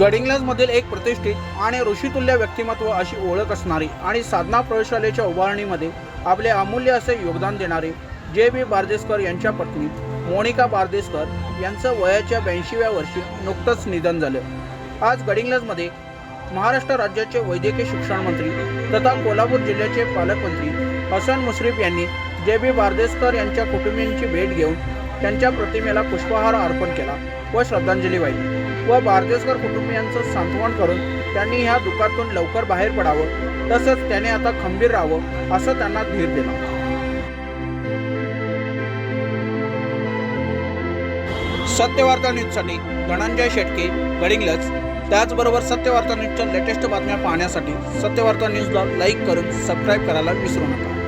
गडिंग्लजमधील एक प्रतिष्ठित आणि ऋषितुल्य व्यक्तिमत्व अशी ओळख असणारी आणि साधना प्रयोगशालेच्या उभारणीमध्ये आपले अमूल्य असे योगदान देणारे जे बी बारदेसकर यांच्या पत्नी मोनिका बारदेसकर यांचं वयाच्या ब्याऐंशीव्या वर्षी नुकतंच निधन झालं. आज गडिंग्लजमध्ये महाराष्ट्र राज्याचे वैद्यकीय शिक्षण मंत्री तथा कोल्हापूर जिल्ह्याचे पालकमंत्री हसन मुश्रीफ यांनी जे बी बारदेसकर यांच्या कुटुंबियांची भेट घेऊन त्यांच्या प्रतिमेला पुष्पहार अर्पण केला व श्रद्धांजली वाहिली. व बारदेसकर कुटुंबियांचं सांत्वन करून त्यांनी ह्या दुःखातून लवकर बाहेर पडावं तसंच त्याने आता खंबीर राहावं असं त्यांना धीर दिला. सत्यवार्ता न्यूजसाठी धनंजय शेटके गडिंग्लज त्याचबरोबर सत्यवार्ता न्यूजच्या लेटेस्ट बातम्या पाहण्यासाठी सत्यवार्ता न्यूजला लाईक करून सबस्क्राईब करायला विसरू नका.